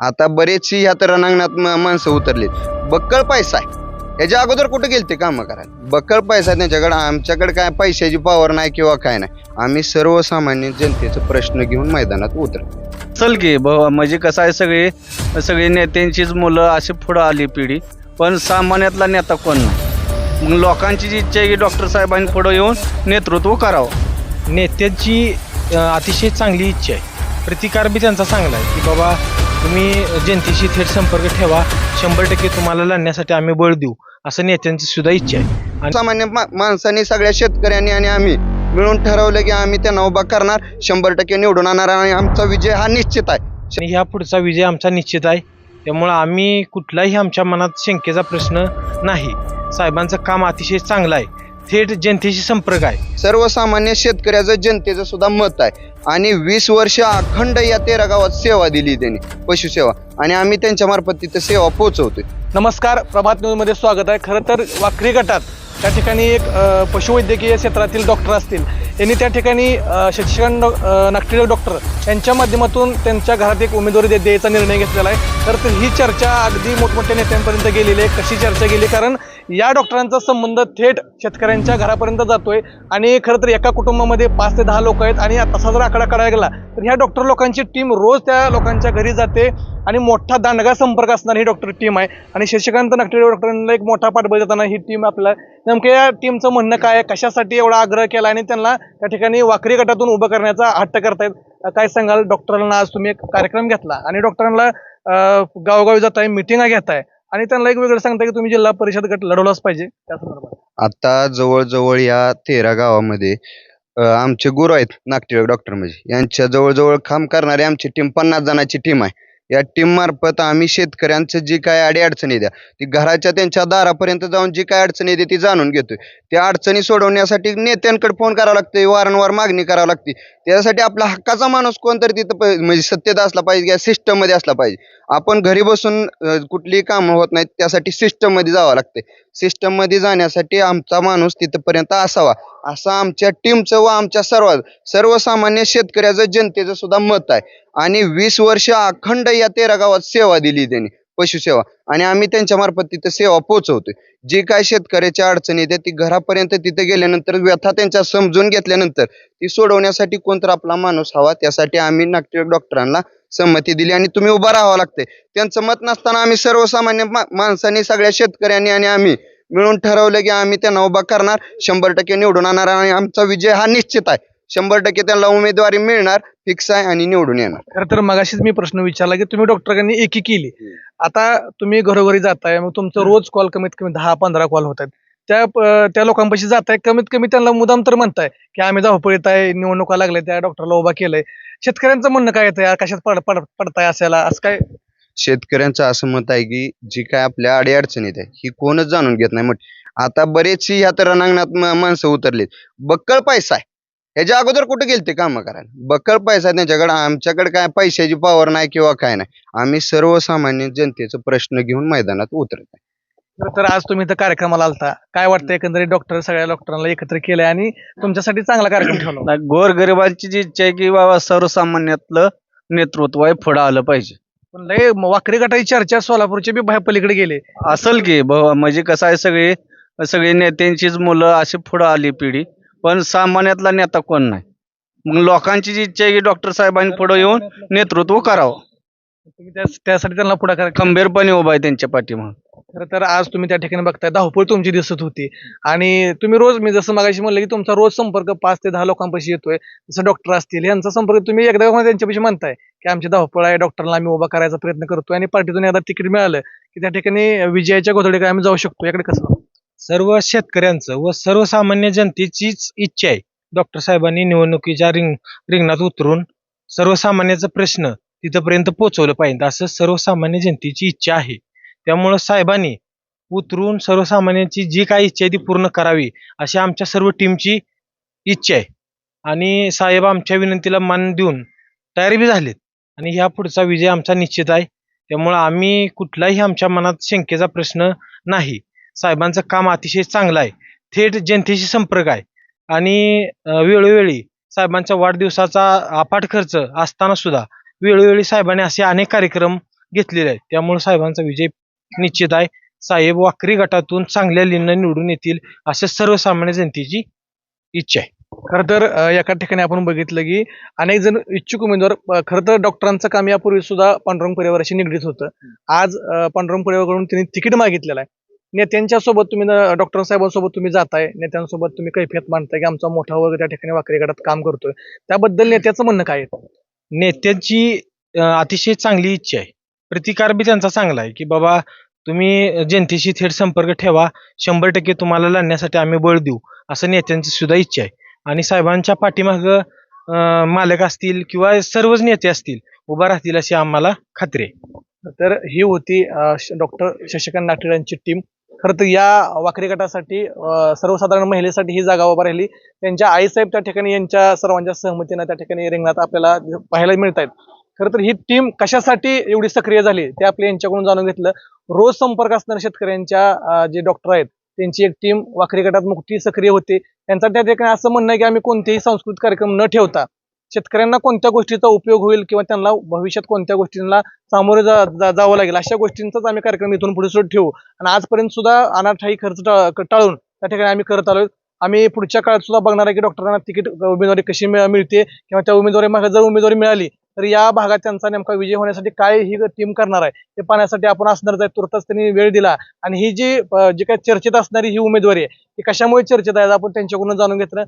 आता बरेचशी ह्या तर रणांगणात म- माणसं उतरली बक्कळ पैसा आहे. याच्या अगोदर कुठे गेलते कामं करायला? बक्कळ पैसा आहे त्यांच्याकडे. आमच्याकडे काय पैशाची पावर नाही किंवा काय नाही. आम्ही सर्वसामान्य जनतेचा प्रश्न घेऊन मैदानात उतर चल की ब- म्हणजे कसं आहे सगळे सगळे नेत्यांचीच मुलं अशी पुढं आली पिढी. पण सामान्यातला नेता कोण नाही? मग लोकांची जी इच्छा आहे की डॉक्टर साहेबांनी पुढं येऊन नेतृत्व करावं. नेत्याची अ, अतिशय चांगली इच्छा आहे. प्रतिकार बी त्यांचा चांगला आहे. की बाबा तुम्ही जनतेशी थेट संपर्क ठेवा. शंभर टक्के तुम्हाला लढण्यासाठी आम्ही बळ देऊ. असं नेत्यांची सुद्धा इच्छा आहे. आणि सामान्य मा- माणसांनी सगळ्या शेतकऱ्यांनी आणि आम्ही मिळून ठरवलं की आम्ही त्यांना उभा करणार शंभर टक्के निवडून आणणार आणि आमचा विजय हा निश्चित आहे. आणि ह्या पुढचा विजय आमचा निश्चित आहे. त्यामुळं आम्ही कुठलाही आमच्या मनात शंकेचा प्रश्न नाही. साहेबांचं काम अतिशय चांगलं आहे. थेट जनतेशी संपर्क आहे. सर्वसामान्य शेतकऱ्याचं जनतेचं सुद्धा मत आहे. आणि वीस वर्ष अखंड या तेरा गावात सेवा दिली त्यांनी पशुसेवा. आणि आम्ही त्यांच्या मार्फत तिथं सेवा पोहोचवतोय. नमस्कार प्रभात न्यूजमध्ये स्वागत आहे. खरं तर वाकरी गटात त्या ठिकाणी एक अ, पशुवैद्यकीय क्षेत्रातील डॉक्टर असतील. यांनी त्या ठिकाणी अ, शशिकांत डॉ- अ, डॉक्टर यांच्या माध्यमातून त्यांच्या घरात एक उमेदवारी दे- द्यायचा निर्णय घेतलेला आहे. तर ते- ही चर्चा अगदी मोठमोठ्या नेत्यांपर्यंत गेलेली आहे. कशी चर्चा गेली कारण या डॉक्टरांचा संबंध थेट शेतकऱ्यांच्या घरापर्यंत जातोय. आणि खरं तर एका कुटुंबामध्ये पाच ते दहा लोक आहेत. आणि तसा जर आकडा काढायला गेला तर ह्या डॉक्टर लोकांची टीम रोज त्या लोकांच्या घरी जाते. आणि मोठा दांडगा संपर्क असणारी ही डॉक्टर टीम आहे. आणि शशिकांत नागटिळे डॉक्टरांना एक मोठा पाठबळ देताना ही टीम आपल्याला नेमकं या टीमचं म्हणणं काय आहे? कशासाठी एवढा आग्रह केला? आणि त्यांना त्या ठिकाणी वाकरी गटातून उभं करण्याचा हट्ट करतायत. काय सांगाल? डॉक्टरांना आज तुम्ही एक कार्यक्रम घेतला. आणि डॉक्टरांना अं, गावोगावी जाताय मिटिंगा घेताय. आणि त्यांना एक वेगळं सांगता की तुम्ही जिल्हा परिषद गट लढवलाच पाहिजे त्या संदर्भात. आता जवळजवळ या तेरा गावामध्ये अ, आमचे गुरु आहेत नागटिळक डॉक्टर म्हणजे. यांच्या जवळजवळ काम करणारी आमची टीम पन्नास जणांची टीम आहे. या टीम मार्फत आम्ही शेतकऱ्यांचं जी काय अडी अडचणी द्या ती घराच्या त्यांच्या दारापर्यंत जाऊन जी काय अडचणी येते ती जाणून घेतोय. त्या अडचणी सोडवण्यासाठी नेत्यांकडे फोन करावा लागते वारंवार मागणी करावी लागते. त्यासाठी आपला हक्काचा माणूस कोणतरी तिथं म्हणजे सत्तेत असला पाहिजे किंवा सिस्टममध्ये असला पाहिजे. आपण घरी बसून कुठलीही कामं होत नाहीत त्यासाठी सिस्टममध्ये जावं लागते सिस्टममध्ये जाण्यासाठी आमचा माणूस तिथपर्यंत असावा. असं आमच्या टीमचं व आमच्या सर्व सर्वसामान्य शेतकऱ्याचं जनतेचं सुद्धा मत आहे. आणि वीस वर्ष अखंड या तेरा गावात सेवा दिली त्यांनी पशुसेवा. आणि आम्ही त्यांच्या मार्फत तिथं सेवा पोहोचवतोय. जी काय शेतकऱ्याच्या अडचणी येते ती घरापर्यंत तिथे गेल्यानंतर व्यथा त्यांच्या समजून घेतल्यानंतर ती सोडवण्यासाठी कोणतर आपला माणूस हवा त्यासाठी आम्ही नागरिक डॉक्टरांना संमती दिली आणि तुम्ही उभा राहावं लागते त्यांचं मत नसताना आम्ही सर्वसामान्य मा- माणसांनी सगळ्या शेतकऱ्यांनी आणि आम्ही मिळून ठरवलं की आम्ही त्यांना उभा करणार शंभर टक्के निवडून आणणार आणि आमचा विजय हा निश्चित आहे. शंभर टक्के त्यांना उमेदवारी मिळणार फिक्स आहे आणि निवडून येणार. खरं तर मगाशीच मी प्रश्न विचारला की तुम्ही डॉक्टरांनी एकी केली. आता तुम्ही घरोघरी जाताय मग तुमचं रोज कॉल कमीत कमी दहा पंधरा कॉल होत आहेत. त्या त्या लोकांपाशी जाताय कमीत कमी त्यांना मुदाम तर म्हणताय की आम्ही धावपळीत आहे निवडणुका लागल्या त्या डॉक्टरला उभा केलंय. शेतकऱ्यांचं म्हणणं काय येतं यार कशात पड पड पडताय असायला असं काय? शेतकऱ्यांचं असं मत आहे की जी काय आपल्या अडीअडचणी आहेत ही कोणच जाणून घेत नाही मग आता बरेचशी ह्या तर रणांगणात म- माणसं उतरलीत. बक्कळ पैसा आहे. ह्याच्या अगोदर कुठे गेलते कामं करायला? बक्कळ पैसा आहे त्यांच्याकडे. आमच्याकडे काय पैशाची पावर नाही किंवा काय नाही. आम्ही सर्वसामान्य जनतेचा प्रश्न घेऊन मैदानात उतरत आहे. खरं तर आज तुम्ही इथं कार्यक्रमाला आलता. काय वाटतं एकंदरीत डॉक्टर सगळ्या डॉक्टरांना एकत्र केलंय आणि तुमच्यासाठी चांगला कार्यक्रम ठेवला गोरगरिबांची जी इच्छा आहे की बाबा सर्वसामान्यातलं नेतृत्व आहे पुढं आलं पाहिजे. पण लय वाकरी गटाची चर्चा सोलापूरच्या बी बाहेर पलीकडे गेले. असल की ब- म्हणजे कसं आहे सगळे सगळे नेत्यांचीच मुलं अशी पुढं आली पिढी पण सामान्यातला नेता कोण नाही. मग लोकांची जी इच्छा आहे की डॉक्टर साहेबांनी पुढं येऊन नेतृत्व करावं. तुम्ही त्या- त्यासाठी त्यांना पुढाकार खंबीरपणे उभा आहे त्यांच्या पाठीमाग. खरं तर आज तुम्ही त्या ठिकाणी बघताय धावपळ तुमची दिसत होती. आणि तुम्ही रोज मी जसं मगाशी म्हणलं की तुमचा रोज संपर्क पाच ते दहा लोकांपाशी येतोय जसं डॉक्टर असतील यांचा संपर्क तुम्ही एकदा त्यांच्यापाशी म्हणताय की आमची धावपळ आहे डॉक्टरला आम्ही उभा करायचा प्रयत्न करतोय आणि पार्टीतून एकदा तिकीट मिळालं की त्या ठिकाणी विजयाच्या गोधडीकडे आम्ही जाऊ शकतो. याकडे कसं सर्व शेतकऱ्यांचं व सर्वसामान्य जनतेचीच इच्छा आहे. डॉक्टर साहेबांनी निवडणुकीच्या रिंग रिंगणात उतरून सर्वसामान्याचा प्रश्न तिथपर्यंत पोहोचवलं पाहिजे. असं सर्वसामान्य जनतेची इच्छा आहे. त्यामुळं साहेबांनी उतरून सर्वसामान्यांची जी काही इच्छा आहे ती पूर्ण करावी अशी आमच्या सर्व टीमची इच्छा आहे. आणि साहेब आमच्या विनंतीला मान देऊन तयारी बी झालीत. आणि ह्या पुढचा विजय आमचा निश्चित आहे. त्यामुळं आम्ही कुठलाही आमच्या मनात शंकेचा प्रश्न नाही. साहेबांचं काम अतिशय चांगलं आहे. थेट जनतेशी संपर्क आहे. आणि वेळोवेळी साहेबांचा वाढदिवसाचा अफाट खर्च असताना सुद्धा वेळोवेळी साहेबांनी असे अनेक कार्यक्रम घेतलेले आहेत. त्यामुळे साहेबांचा विजय निश्चित आहे. साहेब वाकरी गटातून चांगल्या लिनं निवडून येतील असं सर्वसामान्य जनतेची इच्छा आहे. खरं तर अ, एका ठिकाणी आपण बघितलं की अनेक जण इच्छुक उमेदवार अ, खरं तर डॉक्टरांचं काम यापूर्वी सुद्धा पांडुरंग परिवाराशी निगडीत होतं. आज अ, पांडुरंग परिवाराकडून त्यांनी तिकीट मागितलेलं आहे. नेत्यांच्या सोबत तुम्ही न- डॉक्टर साहेबांसोबत तुम्ही जाताय. नेत्यांसोबत तुम्ही कैफियत मांडताय की आमचा मोठा वर्ग त्या ठिकाणी वाकरी गटात काम करतोय. त्याबद्दल नेत्याचं म्हणणं काय आहे? नेत्यांची अं, अतिशय चांगली इच्छा आहे. प्रतिकार बी त्यांचा चांगला आहे की बाबा तुम्ही जनतेशी थेट संपर्क ठेवा शंभर टक्के तुम्हाला लढण्यासाठी आम्ही बळ देऊ असं नेत्यांची सुद्धा इच्छा आहे. आणि साहेबांच्या पाठीमाग मालक असतील किंवा सर्वच नेते असतील उभा राहतील अशी आम्हाला खात्री आहे. तर ही होती डॉक्टर शशिकांत नाटेड यांची टीम. खरं तर या वाकरी गटासाठी सर्वसाधारण महिलेसाठी ही जागा उभा राहिली. त्यांच्या आईसाहेब त्या ठिकाणी यांच्या सर्वांच्या सहमतीनं त्या ठिकाणी रिंगणात आपल्याला पाहायला मिळत आहेत तर ही टीम कशासाठी एवढी सक्रिय झाली ते आपल्या यांच्याकडून जाणून घेतलं. रोज संपर्क असणाऱ्या शेतकऱ्यांच्या जे डॉक्टर आहेत त्यांची एक टीम वाखरी गटात मुक्ती सक्रिय होते. त्यांचा त्या ठिकाणी असं म्हणणं आहे की आम्ही कोणतेही सांस्कृतिक कार्यक्रम न ठेवता शेतकऱ्यांना कोणत्या गोष्टीचा उपयोग होईल किंवा त्यांना भविष्यात कोणत्या गोष्टींना सामोरे जा, जा- जावं लागेल अशा गोष्टींचाच आम्ही कार्यक्रम इथून पुढे सुरू ठेवू. आणि आजपर्यंत सुद्धा अनाठाई खर्च टाळून त्या ठिकाणी आम्ही करत आलो आम्ही पुढच्या काळात सुद्धा बघणार आहे की डॉक्टरांना तिकीट उमेदवारी कशी मिळ- मिळते किंवा त्या उमेदवारी मागे जर उमेदवारी मिळाली तर या भागात त्यांचा नेमका विजय होण्यासाठी काय ही टीम करणार आहे? ते पाहण्यासाठी आपण असणार आहे तुर्तच त्यांनी वेळ दिला. आणि ही जी जी काही चर्चेत असणारी ही उमेदवारी आहे ती कशामुळे चर्चेत आहे? आपण त्यांच्याकडून जाणून घेतलं.